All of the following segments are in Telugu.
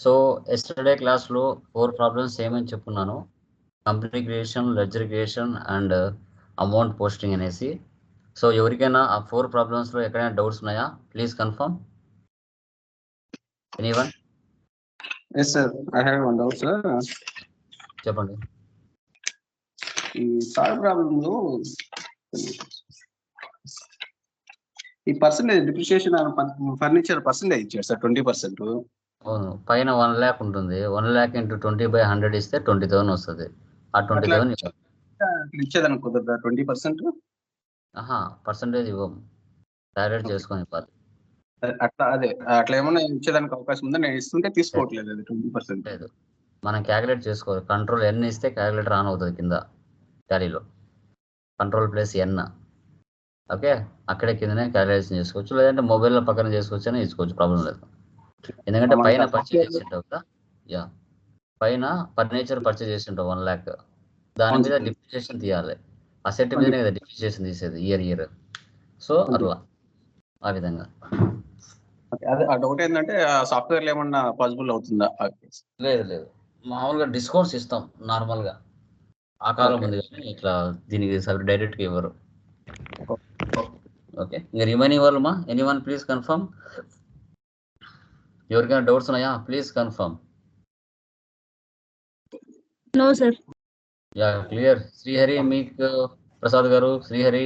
సో ఎస్టర్డే క్లాస్లో ఫోర్ ప్రాబ్లమ్స్ ఏమని చెప్పున్నాను. Company creation ledger creation and amount posting అనేసి. సో ఎవరికైనా ఆ ఫోర్ ప్రాబ్లమ్స్లో ఎక్కడైనా డౌట్స్ ఉన్నాయా? Please confirm anyone yes sir I have one doubt sir చెప్పండి. ఈ థర్డ్లో ఈ పర్సంటేజ్ డిప్రిషియేషన్ ఫర్నిచర్ పర్సంటేజ్ ఇచ్చాడు సార్ ట్వంటీ పర్సెంట్ అవును. పైన వన్ ల్యాక్ ఉంటుంది. One lakh into twenty by hundred ఇస్తే ట్వంటీ థౌసండ్ వస్తుంది. ఆ ట్వంటీ థౌసండ్ ఇచ్చేదానికి కుదరదా ట్వంటీ పర్సెంట్ ఆహా పర్సంటేజ్ ఇవ్వం. డైరెక్ట్ చేసుకొని ఇవ్వాలి. అట్లా అదే అట్లా ఏమన్నా ఇచ్చేదానికి అవకాశం ఉందా? నేను ఇస్తుంటే తీసుకోవట్లేదు అది ట్వంటీ పర్సెంట్ లేదు. మనం క్యాలిక్యులేట్ చేసుకోవాలి. కంట్రోల్ ఎన్ ఇస్తే క్యాలిక్యులేటర్ ఆన్ అవుతుంది కింద టాలీలో కంట్రోల్ ప్లస్ ఎన్ ఓకే? అక్కడే కిందనే క్యాలిక్యులేషన్ చేసుకోవచ్చు. లేదంటే మొబైల్లో పక్కన చేసుకోవచ్చు అని ఇచ్చుకోవచ్చు. ప్రాబ్లం లేదు. ఎందుకంటే పైన పర్చేజ్ చేసింటావు కదా? యా పైన ఫర్నిచర్ పర్చేజ్ చేసింటావు వన్ ల్యాక్ దాని మీద. డిప్రిషియేషన్ తీయాలి. అసెట్ మీదనే కదా డిప్రిషియేషన్ తీసేది ఇయర్ ఇయర్ సో. అట్లా. ఆ విధంగా. అదే ఆ డౌట్ ఏంటంటే ఆ సాఫ్ట్వేర్ ఏమన్నా పాసిబుల్ అవుతుందా? లేదు లేదు. మామూలుగా డిస్కౌంట్స్ ఇస్తాం నార్మల్గా ఆ కాలం. ఉంది కానీ ఇట్లా దీనికి సపరేట్ డైరెక్ట్గా ఇవ్వరు. ఓకే. ఇంకా రిమైనింగ్ వాళ్ళు మా ఎనీ వన్ ప్లీజ్ కన్ఫర్మ్ ఎవరికైనా డౌట్స్ ఉన్నాయా please confirm no sir yeah clear Srihari మీకు Prasad garu Srihari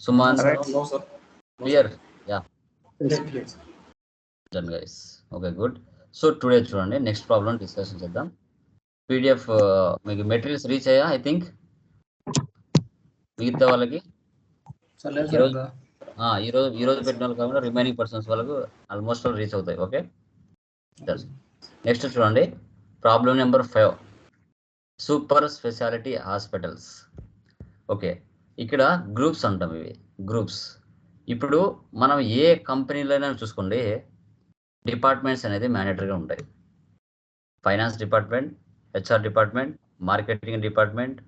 Suman clear yeah done guys okay good so today చూడండి నెక్స్ట్ ప్రాబ్లం డిస్కషన్ చేద్దాం. పీడిఎఫ్ మీకు మెటీరియల్స్ రీచ్ అయ్యా ఐ థింక్ మిగతా వాళ్ళకి? ఈరోజు ఈరోజు ఈరోజు పెట్టిన వాళ్ళు కాకుండా రిమైనింగ్ పర్సన్స్ వాళ్ళకు ఆల్మోస్ట్ రీచ్ అవుతాయి ఓకే నెక్స్ట్ చూడండి. Problem number five super speciality hospitals okay ఇక్కడ గ్రూప్స్ అంటాం ఇవి. గ్రూప్స్ ఇప్పుడు మనం ఏ కంపెనీలైనా చూసుకోండి. డిపార్ట్మెంట్స్ అనేది మ్యాండేటరీగా ఉంటాయి. Finance department HR department marketing department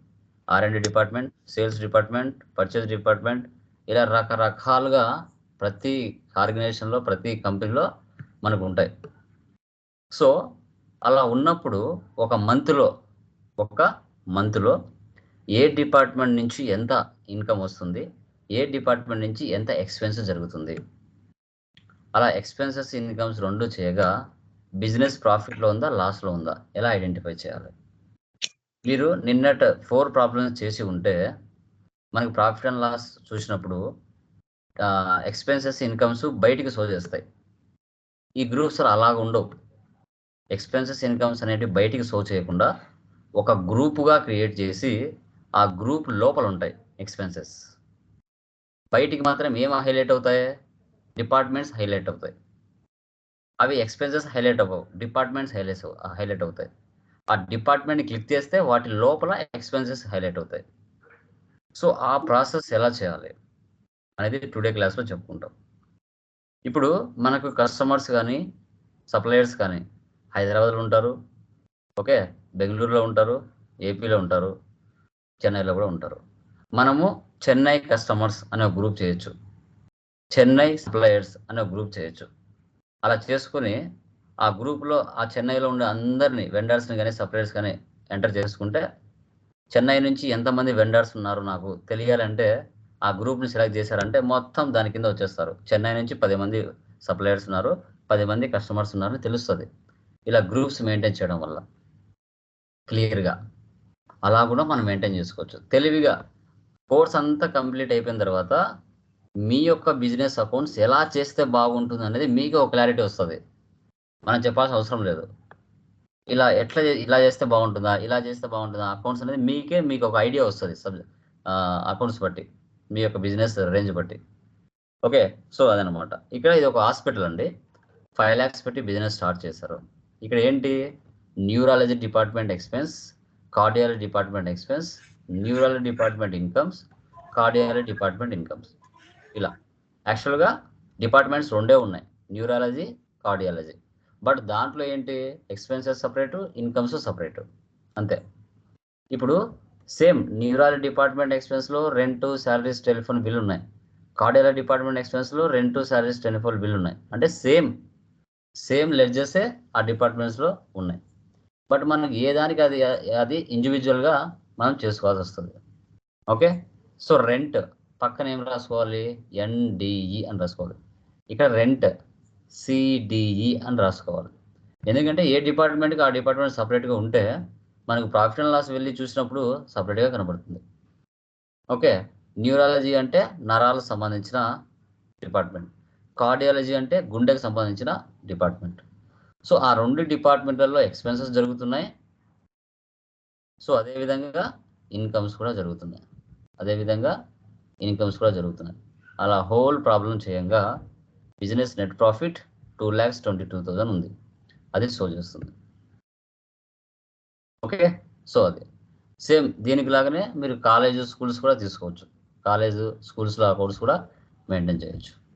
R and D department sales department purchase department ఇలా రకరకాలుగా ప్రతి ఆర్గనైజేషన్లో ప్రతి కంపెనీలో మనకు ఉంటాయి. సో అలా ఉన్నప్పుడు ఒక మంత్లో ఒక మంత్లో ఏ డిపార్ట్మెంట్ నుంచి ఎంత ఇన్కమ్ వస్తుంది ఏ డిపార్ట్మెంట్ నుంచి ఎంత ఎక్స్పెన్స్ జరుగుతుంది. అలా ఎక్స్పెన్సెస్ ఇన్కమ్స్ రెండు చేయగా బిజినెస్ ప్రాఫిట్లో ఉందా లాస్లో ఉందా? ఎలా ఐడెంటిఫై చేయాలి? మీరు నిన్నట ఫోర్ ప్రాబ్లమ్స్ చేసి ఉంటే మనకి ప్రాఫిట్ అండ్ లాస్ చూసినప్పుడు ఎక్స్పెన్సెస్ ఇన్కమ్స్ బయటికి సో చేస్తాయి ఈ గ్రూప్స్ అలా ఉండవు. ఎక్స్పెన్సెస్ ఇన్కమ్స్ అనేటివి బయటికి సో చేయకుండా ఒక గ్రూపుగా క్రియేట్ చేసి ఆ గ్రూప్ లోపల ఉంటాయి ఎక్స్పెన్సెస్. బయటికి మాత్రం ఏం హైలైట్ అవుతాయి? డిపార్ట్మెంట్స్ హైలైట్ అవుతాయి. అవి ఎక్స్పెన్సెస్ హైలైట్ అవ్వవు. డిపార్ట్మెంట్స్ హైలైట్ హైలైట్ అవుతాయి. ఆ డిపార్ట్మెంట్ క్లిక్ చేస్తే వాటి లోపల ఎక్స్పెన్సెస్ హైలైట్ అవుతాయి. సో ఆ ప్రాసెస్ ఎలా చేయాలి అనేది టుడే క్లాస్లో చెప్పుకుంటాం. ఇప్పుడు మనకు కస్టమర్స్ కానీ సప్లయర్స్ కానీ హైదరాబాద్లో ఉంటారు. ఓకే బెంగళూరులో ఉంటారు ఏపీలో ఉంటారు చెన్నైలో కూడా ఉంటారు. మనము చెన్నై కస్టమర్స్ అనే గ్రూప్ చేయొచ్చు. చెన్నై సప్లయర్స్ అనే గ్రూప్ చేయొచ్చు. అలా చేసుకుని ఆ గ్రూప్లో ఆ చెన్నైలో ఉండే అందరినీ వెండర్స్ని కానీ సప్లయర్స్ కానీ ఎంటర్ చేసుకుంటే చెన్నై నుంచి ఎంతమంది వెండర్స్ ఉన్నారు నాకు తెలియాలంటే ఆ గ్రూప్ని సెలెక్ట్ చేశారంటే మొత్తం దాని కింద వచ్చేస్తారు. చెన్నై నుంచి పది మంది సప్లయర్స్ ఉన్నారు పది మంది కస్టమర్స్ ఉన్నారని తెలుస్తుంది. ఇలా గ్రూప్స్ మెయింటైన్ చేయడం వల్ల క్లియర్గా అలా కూడా మనం మెయింటైన్ చేసుకోవచ్చు. తెలివిగా కోర్స్ అంతా కంప్లీట్ అయిపోయిన తర్వాత మీ యొక్క బిజినెస్ అకౌంట్స్ ఎలా చేస్తే బాగుంటుంది అనేది మీకు ఒక క్లారిటీ వస్తుంది. మనం చెప్పాల్సిన అవసరం లేదు. ఇలా ఎట్లా ఇలా చేస్తే బాగుంటుందా ఇలా చేస్తే బాగుంటుందా అకౌంట్స్ అనేది మీకే మీకు ఒక ఐడియా వస్తుంది సబ్ అకౌంట్స్ బట్టి మీ యొక్క బిజినెస్ రేంజ్ బట్టి. ఓకే? సో అదనమాట. ఇక్కడ ఇది ఒక హాస్పిటల్ అండి. ఫైవ్ ల్యాక్స్ పెట్టి బిజినెస్ స్టార్ట్ చేశారు. ఇక్కడ ఏంటి? Neurology department expense cardiology department expense neurology department incomes cardiology department incomes ఇలా. యాక్చువల్గా డిపార్ట్మెంట్స్ రెండే ఉన్నాయి. న్యూరాలజీ కార్డియాలజీ బట్ దాంట్లో ఏంటి? ఎక్స్పెన్సెస్ సపరేటు ఇన్కమ్స్ సపరేటు అంతే. ఇప్పుడు సేమ్ న్యూరాలజీ డిపార్ట్మెంట్ ఎక్స్పెన్స్లో రెంట్ శాలరీస్ టెలిఫోన్ బిల్ ఉన్నాయి. కార్డియాలజీ డిపార్ట్మెంట్ ఎక్స్పెన్స్లో రెంట్ శాలరీస్ టెలిఫోన్ బిల్ ఉన్నాయి. అంటే సేమ్ సేమ్ లెడ్జెసే ఆ డిపార్ట్మెంట్స్లో ఉన్నాయి. బట్ మనకి ఏ దానికి అది అది ఇండివిజువల్గా మనం చేసుకోవాల్సి వస్తుంది. ఓకే? సో రెంట్ పక్కన ఏం రాసుకోవాలి? ఎన్డిఈ అని రాసుకోవాలి. ఇక్కడ రెంట్ సిడిఈ అని రాసుకోవాలి. ఎందుకంటే ఏ డిపార్ట్మెంట్కి ఆ డిపార్ట్మెంట్ సపరేట్గా ఉంటే మనకు ప్రాఫిట్ అండ్ లాస్ వెళ్ళి చూసినప్పుడు సపరేట్గా కనబడుతుంది. ఓకే? న్యూరాలజీ అంటే నరాలకు సంబంధించిన డిపార్ట్మెంట్. కార్డియాలజీ అంటే గుండెకు సంబంధించిన డిపార్ట్మెంట్. సో ఆ రెండు డిపార్ట్మెంట్లలో ఎక్స్పెన్సెస్ జరుగుతున్నాయి. సో అదేవిధంగా ఇన్కమ్స్ కూడా జరుగుతున్నాయి. అదేవిధంగా ఇన్కమ్స్ కూడా జరుగుతున్నాయి. అలా హోల్ ప్రాబ్లం చేయంగా business net profit two lakhs twenty two thousand ఉంది. అది షో చేస్తుంది. ఓకే? సో అది. సేమ్ దీనికి లాగానే మీరు కాలేజ్ స్కూల్స్ కూడా తీసుకోవచ్చు. కాలేజ్ స్కూల్స్లో అకౌంట్స్ కూడా మెయింటైన్ చేయొచ్చు.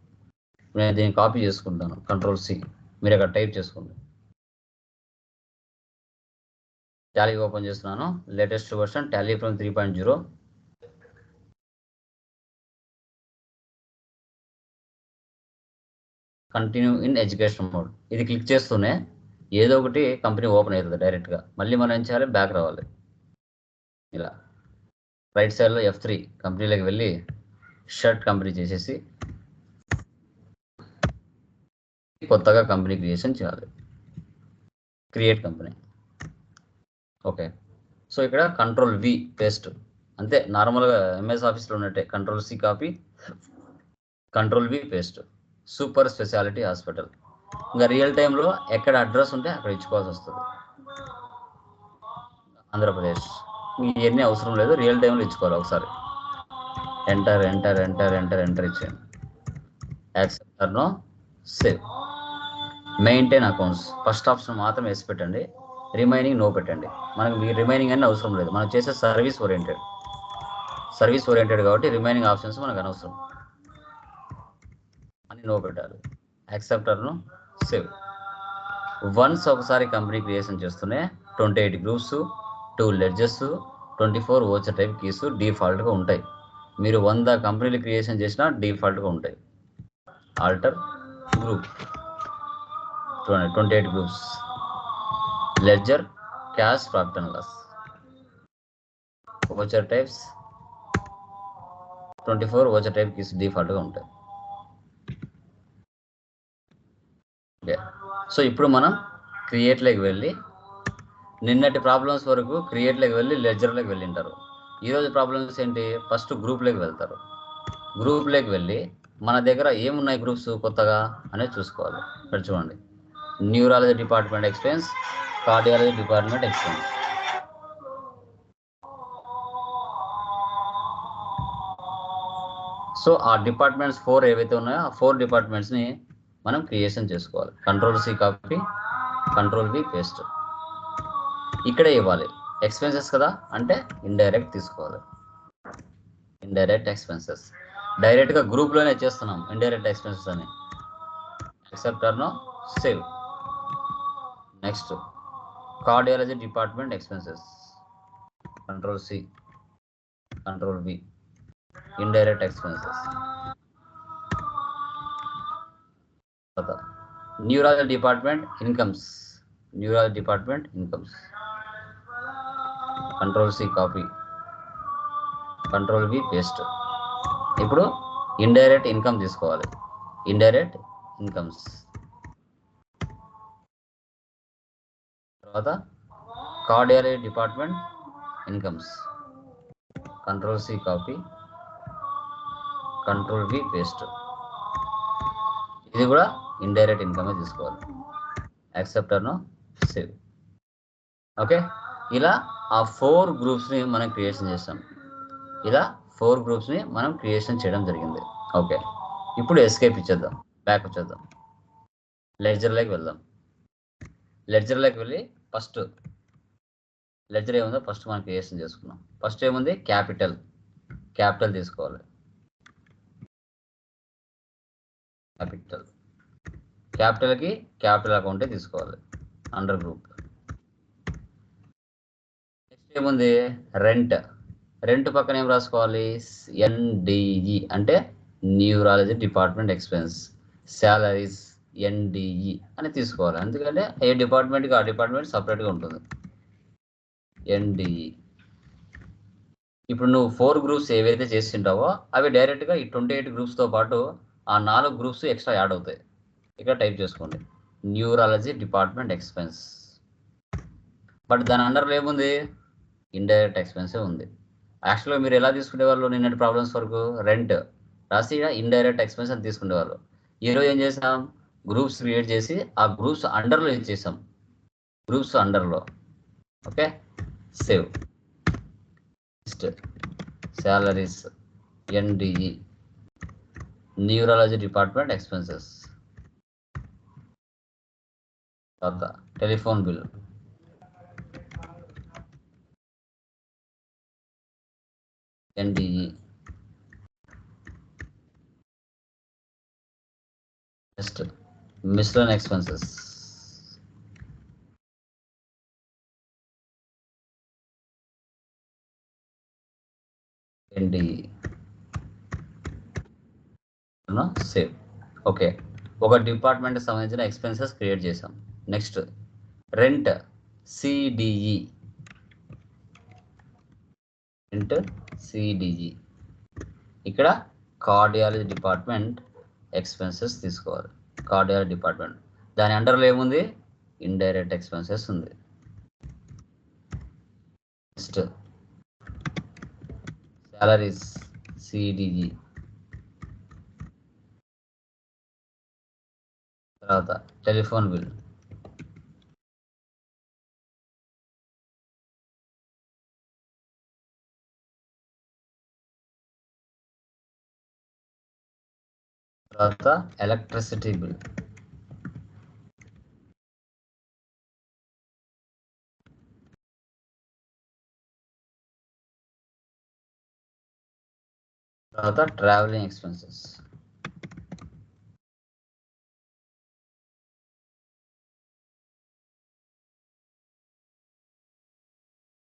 నేను దీన్ని కాపీ చేసుకుంటాను. కంట్రోల్ సి మీరు అక్కడ టైప్ చేసుకోండి. టాలీ ఓపెన్ చేస్తున్నాను. Latest version Tally from three point zero. Continue in education mode. ఇది క్లిక్ చేస్తూనే ఏదో ఒకటి కంపెనీ ఓపెన్ అవుతుంది డైరెక్ట్గా. మళ్ళీ మనం ఏం చేయాలి? బ్యాక్ రావాలి. ఇలా. రైట్ సైడ్లో ఎఫ్ త్రీ కంపెనీలోకి వెళ్ళి షర్ట్ కంపెనీ చేసేసి కొత్తగా కంపెనీ క్రియేషన్ చేయాలి. క్రియేట్ కంపెనీ ఓకే సో ఇక్కడ కంట్రోల్ వి పేస్ట్ అంతే నార్మల్గా ఎంఎస్ ఆఫీస్లో ఉన్నట్టే. Control C copy control V paste super speciality hospital ఇంకా రియల్ టైంలో ఎక్కడ అడ్రస్ ఉంటే అక్కడ ఇచ్చుకోవాల్సి వస్తుంది. ఆంధ్రప్రదేశ్. ఇవన్నీ అవసరం లేదు. రియల్ టైంలో ఇచ్చుకోవాలి ఒకసారి. Enter enter enter enter enter ఇచ్చేయండి. Accept no save maintain accounts. First option మాత్రం వేసి పెట్టండి. రిమైనింగ్ నో పెట్టండి. మనకు మీ రిమైనింగ్ అని అవసరం లేదు. మనం చేసే సర్వీస్ ఓరియంటెడ్. సర్వీస్ ఓరియంటెడ్ కాబట్టి రిమైనింగ్ ఆప్షన్స్ మనకు అనవసరం. అని నో పెట్టాలి. యాక్సెప్టర్ను సేవ్. వన్స్ ఒకసారి కంపెనీ క్రియేషన్ చేస్తూనే twenty eight groups two ledgers twenty four voucher type keys డిఫాల్ట్గా ఉంటాయి. మీరు వంద కంపెనీలు క్రియేషన్ చేసినా డిఫాల్ట్గా ఉంటాయి. Alter group. Twenty eight groups ledger cash profit and loss voucher types twenty four voucher type keys డిఫాల్ట్గా ఉంటాయి. ఓకే సో ఇప్పుడు మనం క్రియేట్లోకి వెళ్ళి నిన్నటి ప్రాబ్లమ్స్ వరకు క్రియేట్లోకి వెళ్ళి లెడ్జర్లోకి వెళ్ళింటారు. ఈరోజు ప్రాబ్లమ్స్ ఏంటి? ఫస్ట్ గ్రూప్లోకి వెళ్తారు. గ్రూప్లోకి వెళ్ళి మన దగ్గర ఏమున్నాయి గ్రూప్స్ కొత్తగా అనేది చూసుకోవాలి. ఇక్కడ చూడండి. Neurology department expense cardiology department expense so ఆ డిపార్ట్మెంట్స్ ఫోర్ ఏవైతే ఉన్నాయో ఆ ఫోర్ డిపార్ట్మెంట్స్ని మనం క్రియేషన్ చేసుకోవాలి. Control C copy control B paste ఇక్కడే ఇవ్వాలి. ఎక్స్పెన్సెస్ కదా? అంటే ఇండైరెక్ట్ తీసుకోవాలి. ఇండైరెక్ట్ ఎక్స్పెన్సెస్ డైరెక్ట్గా గ్రూప్లోనే చేస్తున్నాం ఇండైరెక్ట్ ఎక్స్పెన్సెస్ అని. Accept no save next cardiology department expenses control C control B indirect expenses neurology department incomes neurology department incomes control C copy control B paste ఇప్పుడు ఇండైరెక్ట్ ఇన్కమ్ తీసుకోవాలి. ఇండైరెక్ట్ ఇన్కమ్స్ తర్వాత cardiology department incomes. Control C copy. Control V paste ఇది కూడా ఇండైరెక్ట్ ఇన్కమే తీసుకోవాలి. యాక్సెప్టర్ను సేవ్ ఓకే ఇలా ఆ ఫోర్ గ్రూప్స్ని మనం క్రియేషన్ చేస్తాం ఇలా ఫోర్ గ్రూప్స్ని మనం క్రియేషన్ చేయడం జరిగింది. ఓకే ఇప్పుడు ఎస్కేప్ ఇచ్చేద్దాం. బ్యాక్ వచ్చేద్దాం. లెడ్జర్లోకి వెళ్దాం. లెడ్జర్లోకి వెళ్ళి ఫస్ట్ లెజర్ ఏముందో ఫస్ట్ మనం క్రియేషన్ చేసుకున్నాం ఫస్ట్ ఏముంది? క్యాపిటల్. క్యాపిటల్ తీసుకోవాలి. క్యాపిటల్. క్యాపిటల్కి క్యాపిటల్ అకౌంటే తీసుకోవాలి. Under group. నెక్స్ట్ ఏముంది? రెంట్. రెంట్ పక్కన ఏం రాసుకోవాలి? ఎన్డిఈ అంటే neurology department expense. Salaries NDE అని తీసుకోవాలి. ఎందుకంటే ఏ డిపార్ట్మెంట్కి ఆ డిపార్ట్మెంట్ సపరేట్గా ఉంటుంది. ఎన్డిఈ ఇప్పుడు నువ్వు ఫోర్ గ్రూప్స్ ఏవైతే చేసింటావో అవి డైరెక్ట్గా ఈ ట్వంటీ ఎయిట్ గ్రూప్స్తో పాటు ఆ నాలుగు గ్రూప్స్ ఎక్స్ట్రా యాడ్ అవుతాయి. ఇక్కడ టైప్ చేసుకోండి. న్యూరాలజీ డిపార్ట్మెంట్ ఎక్స్పెన్స్ బట్ దాని అండర్లో ఏముంది? ఇండైరెక్ట్ ఎక్స్పెన్సే ఉంది. యాక్చువల్గా మీరు ఎలా తీసుకునేవాళ్ళు? నిన్నటి ప్రాబ్లమ్స్ వరకు రెంట్ రాసి ఇండైరెక్ట్ ఎక్స్పెన్స్ అని తీసుకునేవాళ్ళు. ఈరోజు ఏం చేసాం? గ్రూప్స్ క్రియేట్ చేసి ఆ గ్రూప్స్ అండర్లో ఇచ్చేసాం groups అండర్లో. Okay? Save. Next. Salaries NDE neurology department expenses తర్వాత telephone bill NDE next miscellaneous expenses. NDE save okay. ఒక డిపార్ట్మెంట్కి సంబంధించిన ఎక్స్పెన్సెస్ క్రియేట్ చేసాం next rent CDE. Rent CDE. ఇక్కడ కార్డియాలజీ డిపార్ట్మెంట్ ఎక్స్పెన్సెస్ తీసుకోవాలి. Cardiology department. దాని అండర్లో ఏముంది? ఇండైరెక్ట్ ఎక్స్పెన్సెస్ ఉంది. నెక్స్ట్ సాలరీస్ సిడిజి తర్వాత టెలిఫోన్ బిల్ తర్వాత ఎలక్ట్రిసిటీ బిల్ తర్వాత ట్రావెలింగ్ ఎక్స్పెన్సెస్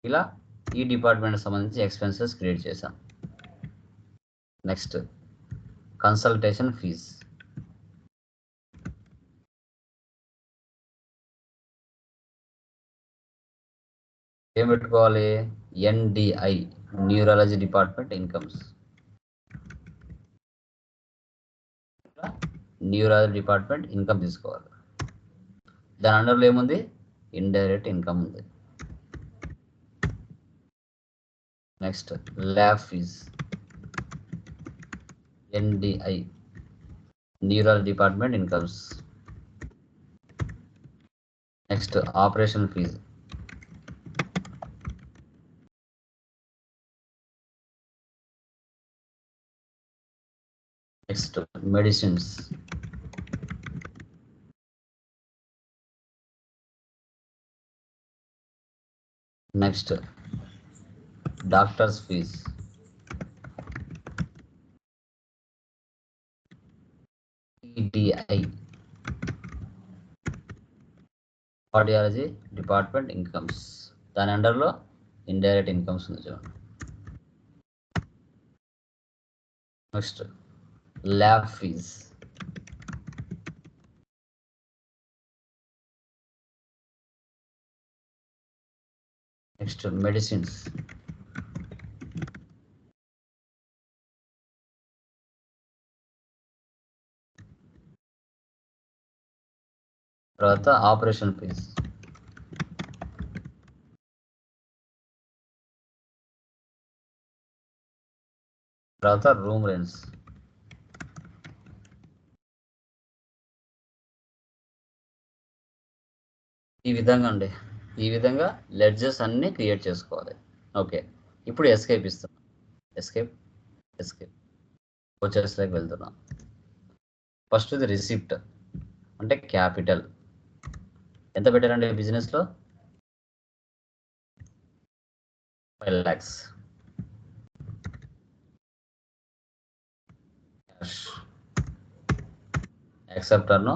ఇలా ఈ డిపార్ట్మెంట్ సంబంధించి ఎక్స్పెన్సెస్ క్రియేట్ చేశాం. నెక్స్ట్ కన్సల్టేషన్ ఫీజ్ ఏం పెట్టుకోవాలి? NDI neurology department incomes neurology department income తీసుకోవాలి. దాని అండర్లో ఏముంది? ఇండైరెక్ట్ ఇన్కమ్ ఉంది. Next lab fees NDI, Neural Department incomes. Next, operation fees. Next, medicines. Next, doctor's fees. EDI cardiology department incomes దాని అండర్లో ఇండైరెక్ట్ ఇన్కమ్స్ ఉంది చూడండి. Next lab fees next medicines తర్వాత ఆపరేషన్ ఫీజ్. తర్వాత రూమ్ రెంట్స్ ఈ విధంగా అండి. ఈ విధంగా లెడ్జెస్ అన్నీ క్రియేట్ చేసుకోవాలి. ఓకే. ఇప్పుడు ఎస్కేప్ ఇస్తున్నాం. ఎస్కేప్? ఎస్కేప్. వచ్చేసరికి వెళ్తున్నాం. ఫస్ట్ ఇది రిసిప్ట్. అంటే క్యాపిటల్. ఎంత పెట్టారండి బిజినెస్లో? ఫైవ్ ల్యాక్స్ యాక్సెప్టర్ను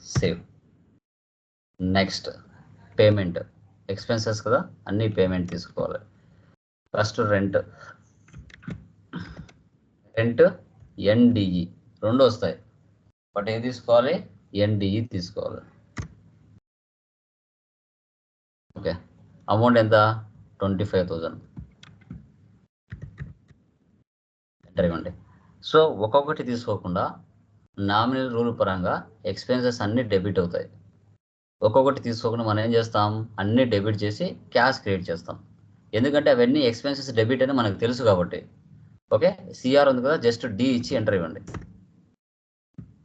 సేవ్. Next payment. ఎక్స్పెన్సెస్ కదా అన్ని పేమెంట్ తీసుకోవాలి. First rent. రెంట్ ఎన్డిఈ రెండు వస్తాయి. బట్ ఏం తీసుకోవాలి ఎన్డిఈ తీసుకోవాలి. అమౌంట్ ఎంత? ట్వంటీ ఫైవ్ థౌజండ్ ఎంటర్ ఇవ్వండి. సో ఒక్కొక్కటి తీసుకోకుండా నామినల్ రూల్ పరంగా ఎక్స్పెన్సెస్ అన్ని డెబిట్ అవుతాయి. ఒక్కొక్కటి తీసుకోకుండా మనం ఏం చేస్తాం? అన్ని డెబిట్ చేసి క్యాష్ క్రియేట్ చేస్తాం. ఎందుకంటే అవన్నీ ఎక్స్పెన్సెస్ డెబిట్ అని మనకు తెలుసు కాబట్టి. ఓకే? సిఆర్ ఉంది కదా జస్ట్ డి ఇచ్చి ఎంటర్ ఇవ్వండి.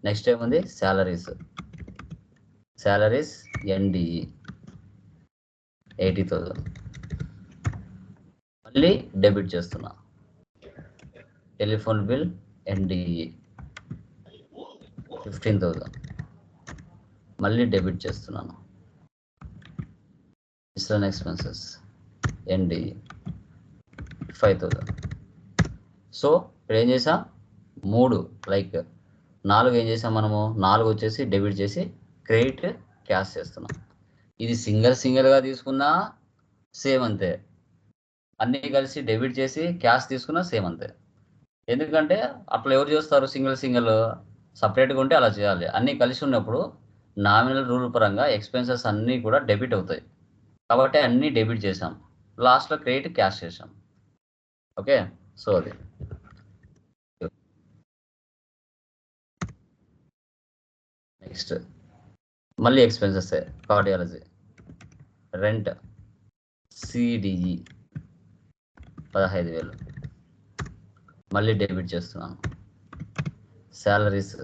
నెక్స్ట్ ఏముంది? Salaries salaries NDE eighty thousand మళ్ళీ డెబిట్ చేస్తున్నా. Telephone bill NDE fifteen thousand మళ్ళీ డెబిట్ చేస్తున్నాను. Miscellaneous expenses NDE five thousand so ఇప్పుడు ఏం చేసాం మూడు లైక్ నాలుగు ఏం చేసాం మనము? నాలుగు వచ్చేసి డెబిట్ చేసి క్రెడిట్ క్యాష్ చేస్తున్నాం. ఇది సింగిల్ సింగిల్గా తీసుకున్నా సేమ్ అంతే. అన్నీ కలిసి డెబిట్ చేసి క్యాష్ తీసుకున్నా సేమ్ అంతే. ఎందుకంటే అట్లా ఎవరు చేస్తారు సింగిల్ సింగిల్? సపరేట్గా ఉంటే అలా చేయాలి. అన్నీ కలిసి ఉన్నప్పుడు నామినల్ రూల్ పరంగా ఎక్స్పెన్సెస్ అన్నీ కూడా డెబిట్ అవుతాయి. కాబట్టి అన్నీ డెబిట్ చేసాం లాస్ట్లో క్రెడిట్ క్యాష్ చేసాం ఓకే? సో అది. నెక్స్ట్. మళ్ళీ ఎక్స్పెన్సెస్ కార్డియాలజీ. రెంట్ సిడిఈ పదహైదు వేలు. మళ్ళీ డెబిట్ చేస్తున్నాను. శాలరీస్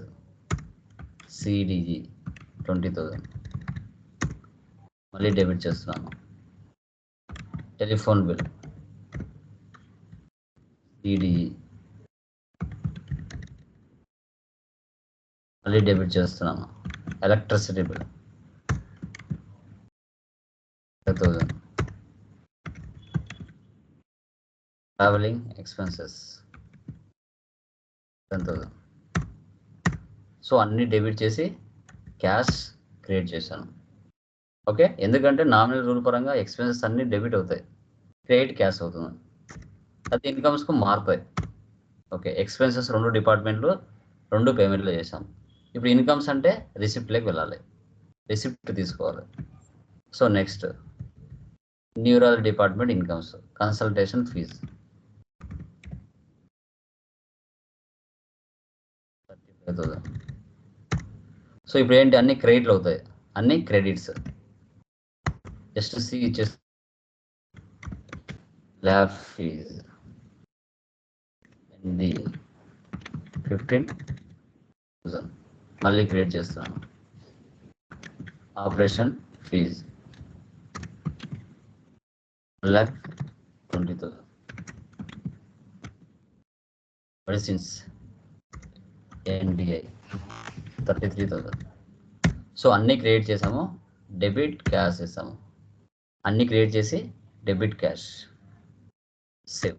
సిడిఈ ట్వంటీ థౌజండ్ మళ్ళీ డెబిట్ చేస్తున్నాను. Telephone bill CDE. మళ్ళీ డెబిట్ చేస్తున్నాను. Electricity bill. Thousand travelling expenses ten thousand so అన్ని డెబిట్ చేసి క్యాష్ క్రియేట్ చేశాను. ఓకే? ఎందుకంటే నామినల్ రూల్ పరంగా ఎక్స్పెన్సెస్ అన్ని డెబిట్ అవుతాయి. క్రియేట్ క్యాష్ అవుతుంది. అది ఇన్కమ్స్కు మారుతాయి. ఓకే? ఎక్స్పెన్సెస్ రెండు డిపార్ట్మెంట్లు రెండు పేమెంట్లు చేశాం. ఇప్పుడు ఇన్కమ్స్ అంటే రిసిప్ట్లోకి వెళ్ళాలి. రిసిప్ట్ తీసుకోవాలి. So next neural department incomes consultation fee thirty five thousand so ఇప్పుడు ఏంటి అన్ని క్రెడిట్లు అవుతాయి అన్ని క్రెడిట్స్ జస్ట్ సి ఇచ్చేసి ల్యాబ్ ఫీజ్ ఎనిమిది ఫిఫ్టీన్ థౌసండ్ మళ్ళీ క్రియేట్ చేస్తున్నాను operation fees lakh twenty thousand since NDI thirty three thousand so అన్నీ క్రియేట్ చేసాము. డెబిట్ క్యాష్ చేసాము. అన్నీ క్రియేట్ చేసి డెబిట్ క్యాష్ సేవ్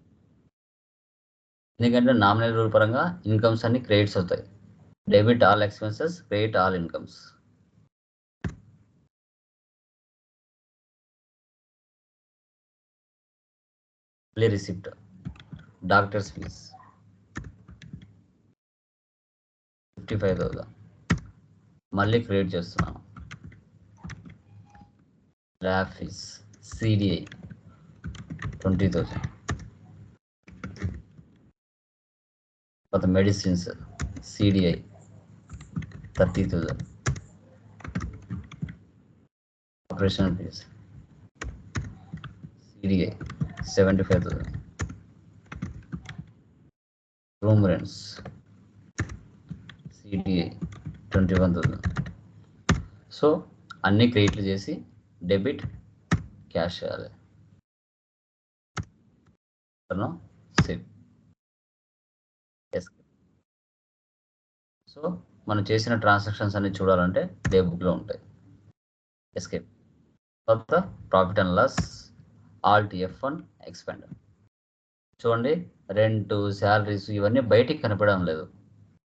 ఎందుకంటే నామినల్ రూల్ పరంగా ఇన్కమ్స్ అన్ని క్రెడిట్స్ అవుతాయి. Debit all expenses credit all incomes play receipt doctors fees fifty five thousand మళ్ళీ క్రియేట్ చేస్తున్నాను lab fees CDI twenty thousand తర్వాత medicines CDI thirty thousand operation fees CDI seventy five thousand. Room rents CDI twenty one thousand so అన్ని క్రెడిట్లు చేసి డెబిట్ క్యాష్ చేయాలి. సేవ్ సో మనం చేసిన ట్రాన్సాక్షన్స్ అన్ని చూడాలంటే డే బుక్లో ఉంటాయి. ఎస్కేప్ తర్వాత profit and loss alt F one expand చూడండి రెంట్ శాలరీస్ ఇవన్నీ బయటికి కనపడడం లేదు.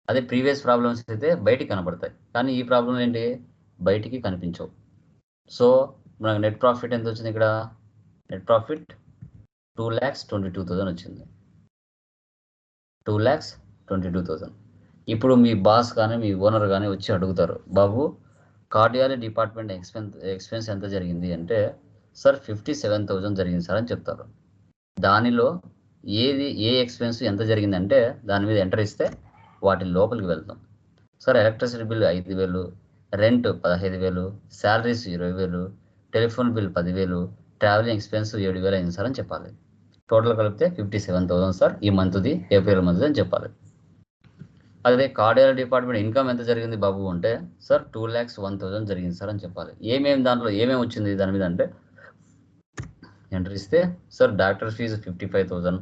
అదే ప్రీవియస్ ప్రాబ్లమ్స్ అయితే బయటికి కనపడతాయి. కానీ ఈ ప్రాబ్లం ఏంటి? బయటికి కనిపించవు. సో మనకు నెట్ ప్రాఫిట్ ఎంత వచ్చింది ఇక్కడ? Net profit two lakhs twenty two thousand వచ్చింది. Two lakhs twenty two thousand ఇప్పుడు మీ బాస్ కానీ మీ ఓనర్ కానీ వచ్చి అడుగుతారు బాబు కార్డియాలజీ డిపార్ట్మెంట్ ఎక్స్పెన్స్ ఎక్స్పెన్స్ ఎంత జరిగింది? అంటే సార్ ఫిఫ్టీ సెవెన్ థౌజండ్ జరిగింది సార్ అని చెప్తారు. దానిలో ఏది ఏ ఎక్స్పెన్స్ ఎంత జరిగిందంటే దాని మీద ఎంటర్ ఇస్తే వాటి లోపలికి వెళ్తాం. సార్ ఎలక్ట్రిసిటీ బిల్ ఐదు వేలు రెంట్ పదహైదు వేలు శాలరీస్ ఇరవై వేలు టెలిఫోన్ బిల్ పదివేలు ట్రావెలింగ్ ఎక్స్పెన్స్ ఏడు వేలు అయింది సార్ అని చెప్పాలి. టోటల్ కలిపితే ఫిఫ్టీ సెవెన్ థౌసండ్ సార్ ఈ మంత్ది ఏప్రిల్ మంత్ది అని చెప్పాలి. అదే కార్డియాలజీ డిపార్ట్మెంట్ ఇన్కమ్ ఎంత జరిగింది బాబు అంటే sir two lakhs one thousand జరిగింది సార్ అని చెప్పాలి. ఏమేమి దాంట్లో ఏమేమి వచ్చింది దాని మీద అంటే ఎంటర్ ఇస్తే sir doctor fees fifty five thousand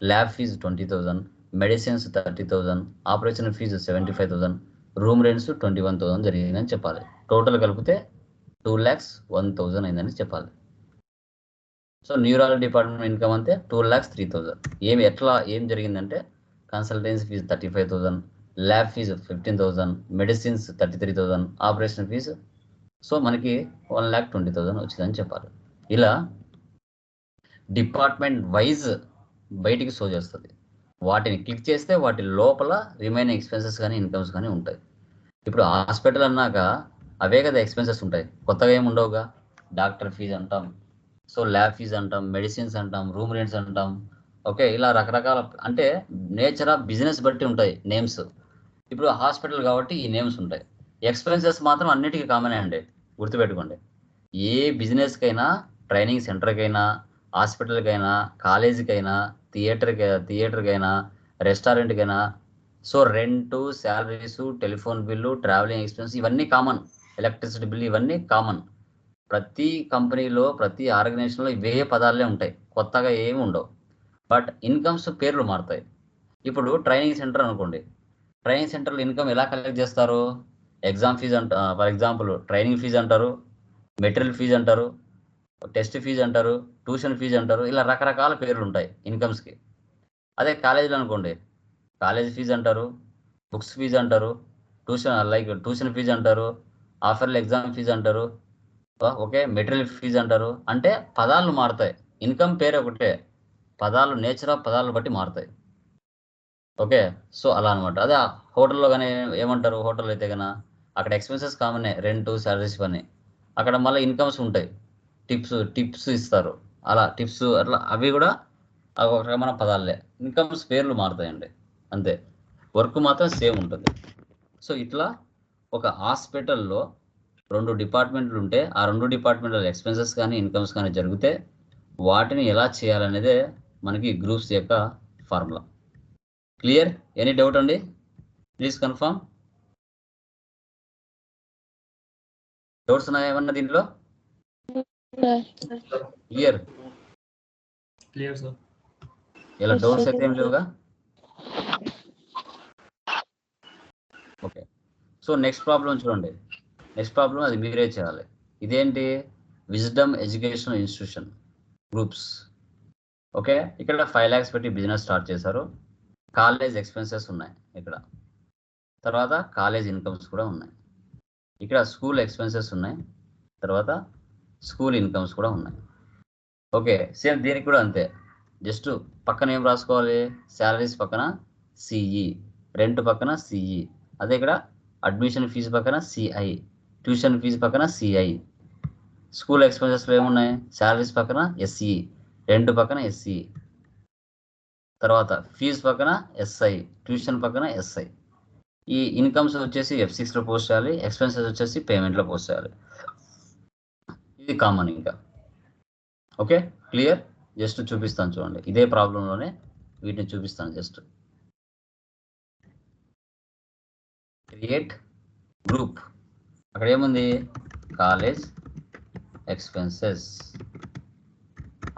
lab fees twenty thousand medicines thirty thousand operation fees seventy five thousand room rents twenty one thousand జరిగిందని చెప్పాలి. టోటల్ కలిపితే టూ ల్యాక్స్ వన్ థౌజండ్ అయిందని చెప్పాలి. సో న్యూరాలజీ డిపార్ట్మెంట్ ఇన్కమ్ అంతే టూ ల్యాక్స్ త్రీ థౌజండ్ ఏమి ఎట్లా ఏం జరిగిందంటే consultancy fees thirty five thousand lab fees fifteen thousand medicines thirty three thousand operation fees so మనకి వన్ ల్యాక్ ట్వంటీ థౌజండ్ వచ్చిందని చెప్పాలి. ఇలా డిపార్ట్మెంట్ వైజ్ బయటికి షో చేస్తుంది. వాటిని క్లిక్ చేస్తే వాటి లోపల రిమైనింగ్ ఎక్స్పెన్సెస్ కానీ ఇన్కమ్స్ కానీ ఉంటాయి. ఇప్పుడు హాస్పిటల్ అన్నాక అవే కదా ఎక్స్పెన్సెస్ ఉంటాయి. కొత్తగా ఏమి ఉండవుగా? డాక్టర్ ఫీజు అంటాం. సో ల్యాబ్ ఫీజు అంటాం మెడిసిన్స్ అంటాం రూమ్ రెంట్స్ అంటాం. ఓకే ఇలా రకరకాల అంటే నేచర్ ఆఫ్ బిజినెస్ బట్టి ఉంటాయి నేమ్స్. ఇప్పుడు హాస్పిటల్ కాబట్టి ఈ నేమ్స్ ఉంటాయి. ఎక్స్పెన్సెస్ మాత్రం అన్నిటికీ కామనే అండి. గుర్తుపెట్టుకోండి. ఏ బిజినెస్కైనా ట్రైనింగ్ సెంటర్కైనా హాస్పిటల్కైనా కాలేజీకైనా థియేటర్కి థియేటర్కైనా రెస్టారెంట్కైనా so rent salaries telephone bill travelling expense ఇవన్నీ కామన్. ఎలక్ట్రిసిటీ బిల్ ఇవన్నీ కామన్. ప్రతి కంపెనీలో ప్రతి ఆర్గనైజేషన్లో ఇవే పదాలే ఉంటాయి. కొత్తగా ఏమి ఉండవు. బట్ ఇన్కమ్స్ పేర్లు మారుతాయి. ఇప్పుడు ట్రైనింగ్ సెంటర్ అనుకోండి. ట్రైనింగ్ సెంటర్లో ఇన్కమ్ ఎలా కలెక్ట్ చేస్తారు? ఎగ్జామ్ ఫీజు అంట ఫర్ ఎగ్జాంపుల్ ట్రైనింగ్ ఫీజు అంటారు మెటీరియల్ ఫీజు అంటారు టెస్ట్ ఫీజు అంటారు ట్యూషన్ ఫీజు అంటారు ఇలా రకరకాల పేర్లు ఉంటాయి ఇన్కమ్స్కి. అదే కాలేజీలో అనుకోండి కాలేజ్ ఫీజు అంటారు బుక్స్ ఫీజు అంటారు ట్యూషన్ లైక్ ట్యూషన్ ఫీజు అంటారు ఆఫర్ల ఎగ్జామ్ ఫీజు అంటారు ఓకే మెటీరియల్ ఫీజు అంటారు అంటే పదాలు మారుతాయి. ఇన్కమ్ పేరు ఒకటే పదాలు నేచర్ ఆఫ్ పదాలు బట్టి మారుతాయి. ఓకే సో అలా అనమాట అదే హోటల్లో కానీ ఏమంటారు హోటల్ అయితే కన్నా అక్కడ ఎక్స్పెన్సెస్ కామనే రెంట్ శాలరీస్ ఇవన్నీ అక్కడ మళ్ళీ ఇన్కమ్స్ ఉంటాయి. టిప్స్ టిప్స్ ఇస్తారు. అలా టిప్స్ అట్లా అవి కూడా అవి ఒక రకమైన పదాలే. ఇన్కమ్స్ పేర్లు మారుతాయండి. అంతే. వర్క్ మాత్రం సేమ్ ఉంటుంది. సో ఇట్లా ఒక హాస్పిటల్లో రెండు డిపార్ట్మెంట్లు ఉంటే ఆ రెండు డిపార్ట్మెంట్ల ఎక్స్పెన్సెస్ కానీ ఇన్కమ్స్ కానీ జరిగితే వాటిని ఎలా చేయాలనేదే మనకి గ్రూప్స్ యొక్క ఫార్ములా. క్లియర్? ఎనీ డౌట్ అండి? ప్లీజ్ కన్ఫర్మ్ డౌట్స్ ఉన్నాయా ఏమన్నా దీంట్లో? క్లియర్ క్లియర్ సార్ ఇలా డౌట్స్ అయితే ఏం లేవుగా? ఓకే సో నెక్స్ట్ ప్రాబ్లం చూడండి. నెక్స్ట్ ప్రాబ్లం అది మీరే చేయాలి. ఇదేంటి? Wisdom education institution groups okay ఇక్కడ ఫైవ్ ల్యాక్స్ పెట్టి బిజినెస్ స్టార్ట్ చేశారు. కాలేజ్ ఎక్స్పెన్సెస్ ఉన్నాయి ఇక్కడ. తర్వాత కాలేజ్ ఇన్కమ్స్ కూడా ఉన్నాయి. ఇక్కడ స్కూల్ ఎక్స్పెన్సెస్ ఉన్నాయి. తర్వాత స్కూల్ ఇన్కమ్స్ కూడా ఉన్నాయి. ఓకే సేమ్ దీనికి కూడా అంతే. జస్ట్ పక్కన ఏం రాసుకోవాలి? శాలరీస్ పక్కన సిఈ రెంట్ పక్కన సిఈ. అదే ఇక్కడ అడ్మిషన్ ఫీజు పక్కన సిఐ ట్యూషన్ ఫీజు పక్కన సిఐ. స్కూల్ ఎక్స్పెన్సెస్లో ఏమున్నాయి? శాలరీస్ పక్కన ఎస్ఈ రెంట్ పక్కన ఎస్ఈ. తర్వాత ఫీజు పక్కన ఎస్ఐ ట్యూషన్ పక్కన ఎస్ఐ. ఈ ఇన్కమ్స్ వచ్చేసి ఎఫ్ సిక్స్లో పోస్ట్ చేయాలి ఎక్స్పెన్సెస్ వచ్చేసి పేమెంట్లో పోస్ట్ చేయాలి. ఇది కామన్ ఇంకా. ఓకే క్లియర్ జస్ట్ చూపిస్తాను చూడండి. ఇదే ప్రాబ్లంలోనే వీటిని చూపిస్తాను జస్ట్ క్రియేట్ గ్రూప్ అక్కడ ఏముంది? కాలేజ్ ఎక్స్పెన్సెస్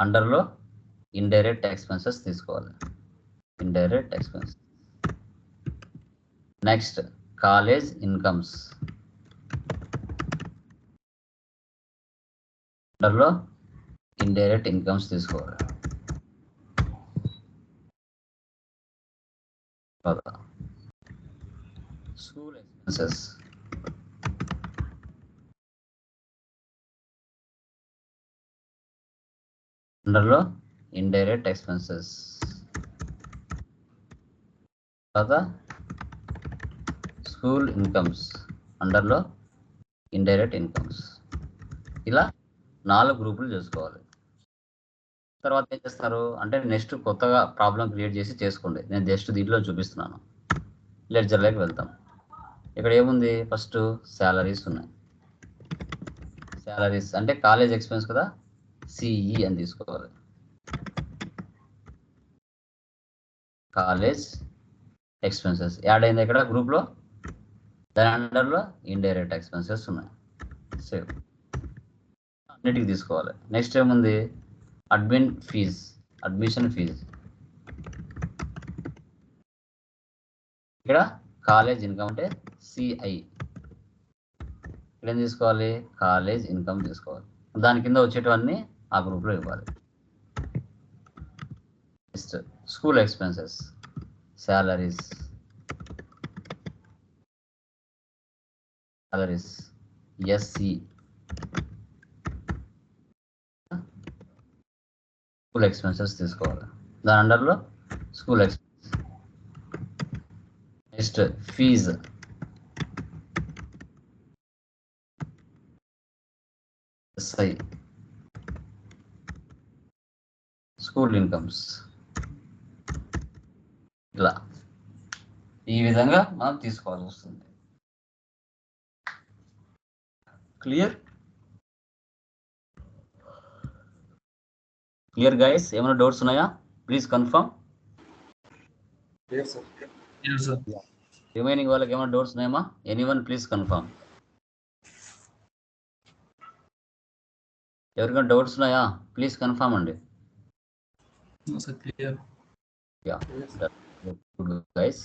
అండర్లో ఇండైరెక్ట్ ఎక్స్పెన్సెస్ తీసుకోవాలి. Indirect expenses next college incomes అండర్లో indirect incomes తీసుకోవాలి. School expenses. అండర్లో indirect expenses. తర్వాత స్కూల్ ఇన్కమ్స్. అండర్లో ఇండైరెక్ట్ ఇన్కమ్స్. నాలుగు గ్రూపులు చేసుకోవాలి. తర్వాత ఏం చేస్తారు? అంటే నెక్స్ట్ కొత్తగా ప్రాబ్లం క్రియేట్ చేసి చేసుకోండి. నేను జస్ట్ దీంట్లో చూపిస్తున్నాను. లెడ్జర్లోకి వెళ్తాం. ఇక్కడ ఏముంది? ఫస్ట్ శాలరీస్ ఉన్నాయి. శాలరీస్ అంటే కాలేజ్ ఎక్స్పెన్స్ కదా? సిఈ అని తీసుకోవాలి. College expenses. యాడ్ అయింది ఇక్కడ గ్రూప్లో? దాని అండర్లో ఇండైరెక్ట్ ఎక్స్పెన్సెస్ ఉన్నాయి. సేవ్. అన్నిటికి తీసుకోవాలి. నెక్స్ట్ ఏముంది? అడ్మిన్ ఫీజ్ అడ్మిషన్ ఫీజ్ ఇక్కడ కాలేజ్ ఇన్కమ్ అంటే సిఐ ఇక్కడ ఏం తీసుకోవాలి? కాలేజ్ ఇన్కమ్ తీసుకోవాలి. దాని కింద వచ్చేటవన్నీ ఆ గ్రూప్లో ఇవ్వాలి. Next school expenses salaries salaries SC school expenses తీసుకోవాలి. దాని అండర్లో school expenses next fees. SI. School incomes. ఇలా. ఈ విధంగా మనం తీసుకోవాల్సి వస్తుంది. క్లియర్? క్లియర్ గైస్ ఏమైనా డౌట్స్ ఉన్నాయా? Please confirm Yes, sir. Remaining వాళ్ళకి ఏమైనా డౌట్స్ ఉన్నాయమ్మా? ఎనీ వన్ ప్లీజ్ కన్ఫర్మ్ ఎవరికైనా డౌట్స్ ఉన్నాయా? ప్లీజ్ కన్ఫర్మ్ అండి. Yeah good guys